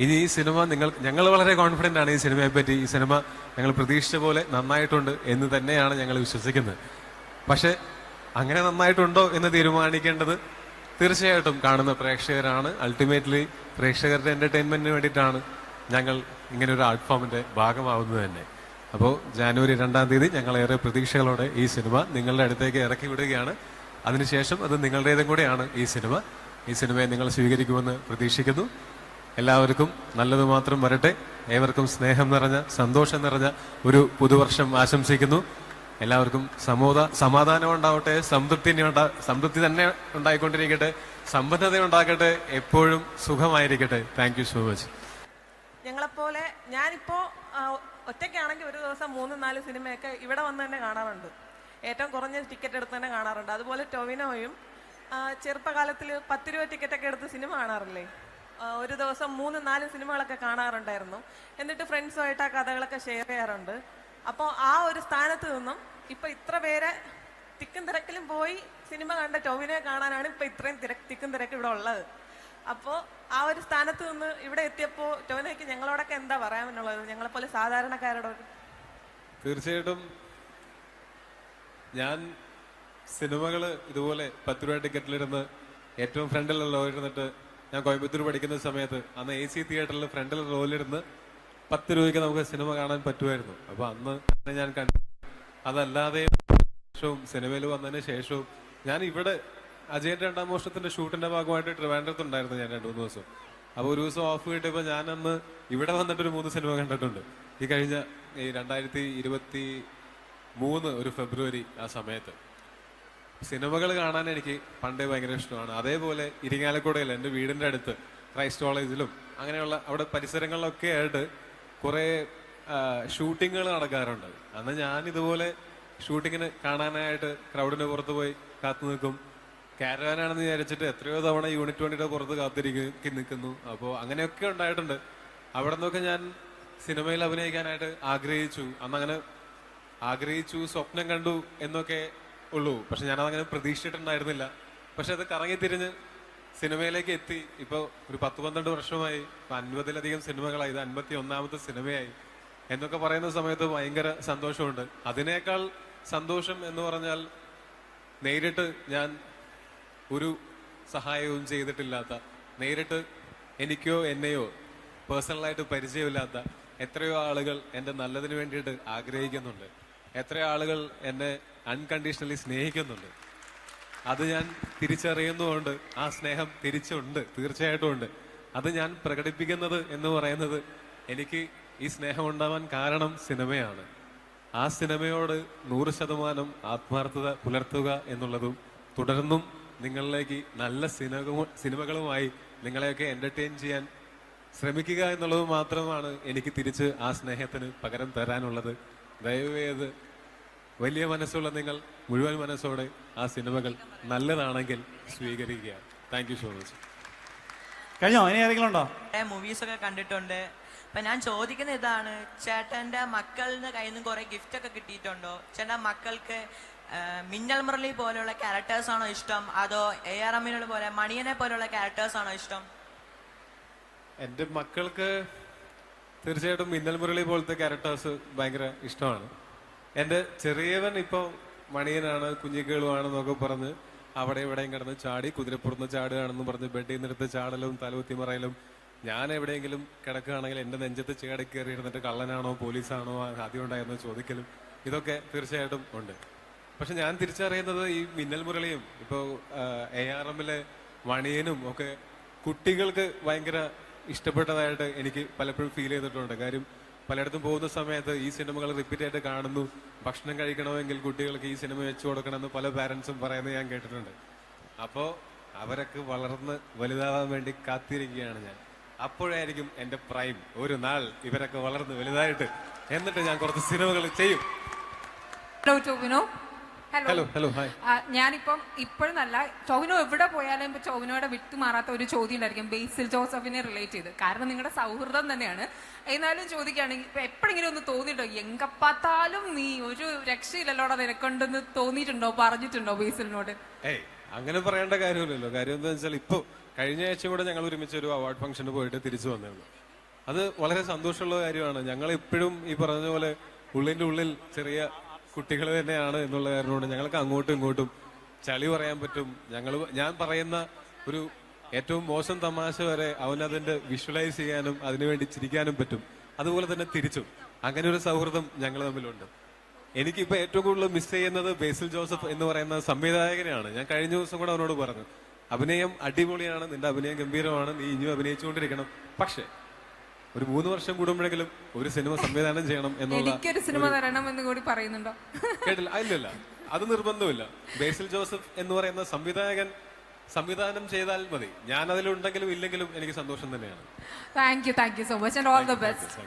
ഇനി ഈ സിനിമ നിങ്ങൾ ഞങ്ങൾ വളരെ കോൺഫിഡന്റ് ആണ് ഈ സിനിമയെ പറ്റി. ഈ സിനിമ ഞങ്ങൾ പ്രതീക്ഷിച്ച പോലെ നന്നായിട്ടുണ്ട് എന്ന് തന്നെയാണ് ഞങ്ങൾ വിശ്വസിക്കുന്നത്. പക്ഷേ അങ്ങനെ നന്നായിട്ടുണ്ടോ എന്ന് തീരുമാനിക്കേണ്ടത് തീർച്ചയായിട്ടും കാണുന്ന പ്രേക്ഷകരാണ്. അൾട്ടിമേറ്റ്ലി പ്രേക്ഷകരുടെ എന്റർടൈൻമെന്റിന് വേണ്ടിയിട്ടാണ് ഞങ്ങൾ ഇങ്ങനെ ഒരു ആർട്ട് ഫോമിന്റെ ഭാഗമാവുന്നത് തന്നെ. അപ്പോൾ ജാനുവരി രണ്ടാം തീയതി ഞങ്ങൾ ഏറെ പ്രതീക്ഷകളോടെ ഈ സിനിമ നിങ്ങളുടെ അടുത്തേക്ക് ഇറക്കി വിടുകയാണ്. അതിനുശേഷം അത് നിങ്ങളുടേതും കൂടെയാണ് ഈ സിനിമ. ഈ സിനിമയെ നിങ്ങൾ സ്വീകരിക്കുമെന്ന് പ്രതീക്ഷിക്കുന്നു. എല്ലാവർക്കും നല്ലത് മാത്രം വരട്ടെ. ഏവർക്കും സ്നേഹം നിറഞ്ഞ സന്തോഷം നിറഞ്ഞ ഒരു പുതുവർഷം ആശംസിക്കുന്നു. എല്ലാവർക്കും സമൂഹ സമാധാനം ഉണ്ടാവട്ടെ സംതൃപ്തി സംതൃപ്തി തന്നെ ഉണ്ടായിക്കൊണ്ടിരിക്കട്ടെ സമ്പന്നത ഉണ്ടാക്കട്ടെ എപ്പോഴും സുഖമായിരിക്കട്ടെ. താങ്ക് യു സോ മച്ച് ഞങ്ങളെപ്പോലെ ഞാനിപ്പോ ഒറ്റയ്ക്കാണെങ്കിൽ ഒരു ദിവസം മൂന്ന് നാല് സിനിമയൊക്കെ ഇവിടെ വന്ന് തന്നെ കാണാറുണ്ട്. ഏറ്റവും കുറഞ്ഞ ടിക്കറ്റ് എടുത്ത് തന്നെ കാണാറുണ്ട്. അതുപോലെ ടൊവിനോയും ചെറുപ്പകാലത്തിൽ പത്ത് രൂപ ടിക്കറ്റൊക്കെ എടുത്ത് സിനിമ കാണാറില്ലേ? ഒരു ദിവസം മൂന്ന് നാല് സിനിമകളൊക്കെ കാണാറുണ്ടായിരുന്നു. എന്നിട്ട് ഫ്രണ്ട്സുമായിട്ട് ആ കഥകളൊക്കെ ഷെയർ ചെയ്യാറുണ്ട്. അപ്പോൾ ആ ഒരു സ്ഥാനത്ത് നിന്നും ഇപ്പം ഇത്ര പേരെ തിക്കും തിരക്കിലും പോയി സിനിമ കണ്ട ടോവിനെ കാണാനാണ് ഇപ്പം ഇത്രയും തിരക്ക് തിക്കും തിരക്ക് ഇവിടെ ഉള്ളത്. അപ്പോൾ ആ ഒരു സ്ഥാനത്ത് നിന്ന് ഇവിടെ എത്തിയപ്പോൾ ടോവിനയ്ക്ക് ഞങ്ങളോടൊക്കെ എന്താ പറയാമെന്നുള്ളത് ഞങ്ങളെപ്പോലെ സാധാരണക്കാരോട് തീർച്ചയായിട്ടും ഞാൻ സിനിമകൾ ഇതുപോലെ പത്ത് രൂപ ടിക്കറ്റിലിരുന്ന് ഏറ്റവും ഫ്രണ്ടിലുള്ള ഇരുന്നിട്ട് ഞാൻ കോയമ്പത്തൂർ പഠിക്കുന്ന സമയത്ത് അന്ന് എ സി തിയേറ്ററിൽ ഫ്രണ്ടിൽ റോയിലിരുന്ന് പത്ത് രൂപയ്ക്ക് നമുക്ക് സിനിമ കാണാൻ പറ്റുമായിരുന്നു. അപ്പൊ അന്ന് ഞാൻ കണ്ടു അതല്ലാതെ സിനിമയിൽ വന്നതിന് ശേഷവും ഞാൻ ഇവിടെ അജയൻ രണ്ടാം വർഷത്തിന്റെ ഷൂട്ടിന്റെ ഭാഗമായിട്ട് ട്രിവാൻഡ്രത്തുണ്ടായിരുന്നു ഞാൻ രണ്ടു മൂന്ന് ദിവസം. അപ്പൊ ഒരു ദിവസം ഓഫ് കിട്ടിയപ്പോ ഞാൻ അന്ന് ഇവിടെ വന്നിട്ട് ഒരു മൂന്ന് സിനിമ കണ്ടിട്ടുണ്ട്. ഈ കഴിഞ്ഞ ഈ രണ്ടായിരത്തി ഇരുപത്തി മൂന്ന് ഒരു ഫെബ്രുവരി ആ സമയത്ത്. സിനിമകൾ കാണാൻ എനിക്ക് പണ്ടേ ഭയങ്കര ഇഷ്ടമാണ്. അതേപോലെ ഇരിങ്ങാലക്കുടയിൽ എന്റെ വീടിന്റെ അടുത്ത് ക്രൈസ്റ്റ് കോളേജിലും അങ്ങനെയുള്ള അവിടെ പരിസരങ്ങളിലൊക്കെ ആയിട്ട് കുറേ ഷൂട്ടിങ്ങുകൾ നടക്കാറുണ്ട്. അന്ന് ഞാൻ ഇതുപോലെ ഷൂട്ടിങ്ങിന് കാണാനായിട്ട് ക്രൗഡിന് പുറത്ത് പോയി കാത്തു നിൽക്കും. കാരവാനാണെന്ന് വിചാരിച്ചിട്ട് എത്രയോ തവണ യൂണിറ്റ് വണ്ടിയുടെ പുറത്ത് കാത്തിരിക്കും നിൽക്കുന്നു. അപ്പോൾ അങ്ങനെയൊക്കെ ഉണ്ടായിട്ടുണ്ട്. അവിടെ നിന്നൊക്കെ ഞാൻ സിനിമയിൽ അഭിനയിക്കാനായിട്ട് ആഗ്രഹിച്ചു. അന്ന് അങ്ങനെ ആഗ്രഹിച്ചു സ്വപ്നം കണ്ടു എന്നൊക്കെ ഉള്ളൂ. പക്ഷെ ഞാൻ അതങ്ങനെ പ്രതീക്ഷിച്ചിട്ടുണ്ടായിരുന്നില്ല. പക്ഷെ അത് കറങ്ങി തിരിഞ്ഞ് സിനിമയിലേക്ക് എത്തി. ഇപ്പൊ ഒരു പത്ത് പന്ത്രണ്ട് വർഷമായി ഇപ്പൊ അൻപതിലധികം സിനിമകളായി ഇത് അൻപത്തി ഒന്നാമത്തെ സിനിമയായി എന്നൊക്കെ പറയുന്ന സമയത്ത് ഭയങ്കര സന്തോഷമുണ്ട്. അതിനേക്കാൾ സന്തോഷം എന്ന് പറഞ്ഞാൽ നേരിട്ട് ഞാൻ ഒരു സഹായവും ചെയ്തിട്ടില്ലാത്ത നേരിട്ട് എനിക്കോ എന്നെയോ പേഴ്സണലായിട്ട് പരിചയമില്ലാത്ത എത്രയോ ആളുകൾ എന്റെ നല്ലതിന് വേണ്ടിയിട്ട് ആഗ്രഹിക്കുന്നുണ്ട്. എത്രയോ ആളുകൾ എന്നെ അൺകണ്ടീഷണലി സ്നേഹിക്കുന്നുണ്ട്. അത് ഞാൻ തിരിച്ചറിയുന്നതുകൊണ്ട് ആ സ്നേഹം തിരിച്ചുണ്ട്. തീർച്ചയായിട്ടും ഉണ്ട്. അത് ഞാൻ പ്രകടിപ്പിക്കുന്നത് എന്ന് പറയുന്നത് എനിക്ക് ഈ സ്നേഹം ഉണ്ടാവാൻ കാരണം സിനിമയാണ്. ആ സിനിമയോട് നൂറ് ശതമാനം ആത്മാർത്ഥത പുലർത്തുക എന്നുള്ളതും തുടർന്നും നിങ്ങളിലേക്ക് നല്ല സിനിമ സിനിമകളുമായി നിങ്ങളെയൊക്കെ എന്റർടൈൻ ചെയ്യാൻ ശ്രമിക്കുക എന്നുള്ളത് മാത്രമാണ് എനിക്ക് തിരിച്ച് ആ സ്നേഹത്തിന് പകരം തരാനുള്ളത്. ദയവേത് വലിയ മനസ്സുള്ള നിങ്ങൾ മുഴുവൻ മനസ്സോടെ ആ സിനിമകൾ നല്ലതാണെങ്കിൽ സ്വീകരിക്കുക. താങ്ക് യു സോ മച്ച് കഴിഞ്ഞോ? ഇനി ഏതെങ്കിലും ഉണ്ടോ? മൂവീസ് ഒക്കെ കണ്ടിട്ടുണ്ട്. അപ്പൊ ഞാൻ ചോദിക്കുന്ന ഇതാണ് ചേട്ടന്റെ മക്കളുടെ കയ്യിൽ നിന്ന് കുറെ ഗിഫ്റ്റ് ഒക്കെ കിട്ടിയിട്ടുണ്ടോ? ചേട്ടന്റെ മക്കൾക്ക് മിന്നൽ മുരളി പോലെയുള്ള ക്യാരക്ടേഴ്സ് ആണോ ഇഷ്ടം? അതോ എ ആർ അമ്മിനോട് പോലെ മണിയനെ പോലെയുള്ള ക്യാരക്ടേഴ്സ് ആണോ ഇഷ്ടം? എന്റെ മക്കൾക്ക് തീർച്ചയായിട്ടും മിന്നൽ മുരളി പോലത്തെ ക്യാരക്ടേഴ്സ് ഭയങ്കര ഇഷ്ടമാണ്. എന്റെ ചെറിയവൻ ഇപ്പോൾ മണിയനാണ് കുഞ്ഞിക്കേളുവാണെന്നൊക്കെ പറഞ്ഞ് അവിടെ ഇവിടെയും കിടന്ന് ചാടി കുതിരപ്പുറന്ന് ചാടുകയാണെന്ന് പറഞ്ഞ് ബെഡിൽ നിന്നെടുത്ത് ചാടലും തലകുത്തി മറയലും ഞാൻ എവിടെയെങ്കിലും കിടക്കുകയാണെങ്കിൽ എന്റെ നെഞ്ചത്ത് ചേടി കയറി ഇരുന്നിട്ട് കള്ളനാണോ പോലീസാണോ ആദ്യം ഉണ്ടായിരുന്നോ ചോദിക്കലും ഇതൊക്കെ തീർച്ചയായിട്ടും ഉണ്ട്. പക്ഷെ ഞാൻ തിരിച്ചറിയുന്നത് ഈ മിന്നൽ മുരളിയും ഇപ്പോൾ എ ആർ എമ്മിലെ മണിയനും ഒക്കെ കുട്ടികൾക്ക് ഭയങ്കര ഇഷ്ടപ്പെട്ടതായിട്ട് എനിക്ക് പലപ്പോഴും ഫീൽ ചെയ്തിട്ടുണ്ട്. കാര്യം പലയിടത്തും പോകുന്ന സമയത്ത് ഈ സിനിമകൾ റിപ്പീറ്റ് ആയിട്ട് കാണുന്നു. ഭക്ഷണം കഴിക്കണമെങ്കിൽ കുട്ടികൾക്ക് ഈ സിനിമ വെച്ചു കൊടുക്കണമെന്ന് പല പാരൻസും പറയുന്നത് ഞാൻ കേട്ടിട്ടുണ്ട്. അപ്പോൾ അവരൊക്കെ വളർന്ന് വലുതാവാൻ വേണ്ടി കാത്തിരിക്കുകയാണ് ഞാൻ. അപ്പോഴായിരിക്കും എന്റെ പ്രൈം ഒരു നാൾ ഇവരൊക്കെ വളർന്ന് വലുതായിട്ട് എന്നിട്ട് ഞാൻ കുറച്ച് സിനിമകൾ ചെയ്യും. ഹലോ ഹലോ ഞാനിപ്പം ഇപ്പോഴെന്നല്ല ടോവിനോ എവിടെ പോയാലും ഇപ്പൊ ടോവിനോയുടെ വിട്ടുമാറാത്ത ഒരു ചോദ്യം ഉണ്ടായിരിക്കും ബേസിൽ ജോസഫിനെ റിലേറ്റ് ചെയ്ത്. കാരണം നിങ്ങളുടെ സൗഹൃദം തന്നെയാണ്. എന്നാലും ചോദിക്കുകയാണെങ്കിൽ ഇപ്പൊ എപ്പോഴെങ്കിലും ഒന്ന് തോന്നിയിട്ടോ എങ്കപ്പാത്താലും നീ ഒരു രക്ഷയില്ലല്ലോടാ നിനക്കുണ്ടെന്ന് തോന്നിയിട്ടുണ്ടോ? പറഞ്ഞിട്ടുണ്ടോ ബേസിലിനോട്? ഏയ് അങ്ങനെ പറയേണ്ട കാര്യമില്ലല്ലോ. കാര്യം എന്താ വെച്ചാൽ ഇപ്പൊ കഴിഞ്ഞ ആഴ്ച കൂടെ ഞങ്ങൾ ഒരുമിച്ച് ഒരു അവാർഡ് ഫംഗ്ഷന് പോയിട്ട് തിരിച്ചു വന്നിരുന്നു അത് വളരെ സന്തോഷമുള്ള കാര്യമാണ്. ഞങ്ങൾ എപ്പോഴും ഈ പറഞ്ഞ പോലെ ഉള്ളിന്റെ ഉള്ളിൽ ചെറിയ കുട്ടികൾ തന്നെയാണ് എന്നുള്ള കാരണമാണ് ഞങ്ങൾക്ക് അങ്ങോട്ടും ഇങ്ങോട്ടും ചളി പറയാൻ പറ്റും. ഞങ്ങൾ ഞാൻ പറയുന്ന ഒരു ഏറ്റവും മോശം തമാശ വരെ അവനതിന്റെ വിഷ്വലൈസ് ചെയ്യാനും അതിനുവേണ്ടി ചിരിക്കാനും പറ്റും. അതുപോലെ തന്നെ തിരിച്ചും. അങ്ങനെ ഒരു സൗഹൃദം ഞങ്ങൾ തമ്മിലുണ്ട്. എനിക്കിപ്പോ ഏറ്റവും കൂടുതൽ മിസ് ചെയ്യുന്നത് ബേസിൽ ജോസഫ് എന്ന് പറയുന്ന സംവിധായകനെയാണ്. ഞാൻ കഴിഞ്ഞ ദിവസം കൂടെ അവനോട് പറഞ്ഞു അഭിനയം അടിപൊളിയാണ് നിന്റെ അഭിനയം ഗംഭീരമാണ് നീ ഇനിയും അഭിനയിച്ചുകൊണ്ടിരിക്കണം. പക്ഷേ ഒരു മൂന്ന് വർഷം കൂടുമ്പോഴെങ്കിലും ഒരു സിനിമ സംവിധാനം ചെയ്യണം എന്നുള്ള എനിക്കൊരു സിനിമ തരണം എന്ന് കൂടി പറയുന്നുണ്ടോ? കേട്ടില്ല. അല്ലല്ല അത് നിർബന്ധമില്ല. ബേസിൽ ജോസഫ് എന്ന് പറയുന്ന സംവിധായകൻ സംവിധാനം ചെയ്താൽ മതി. ഞാൻ അതിലുണ്ടെങ്കിലും ഇല്ലെങ്കിലും എനിക്ക് സന്തോഷം തന്നെയാണ്. Thank you thank you so much and all the best.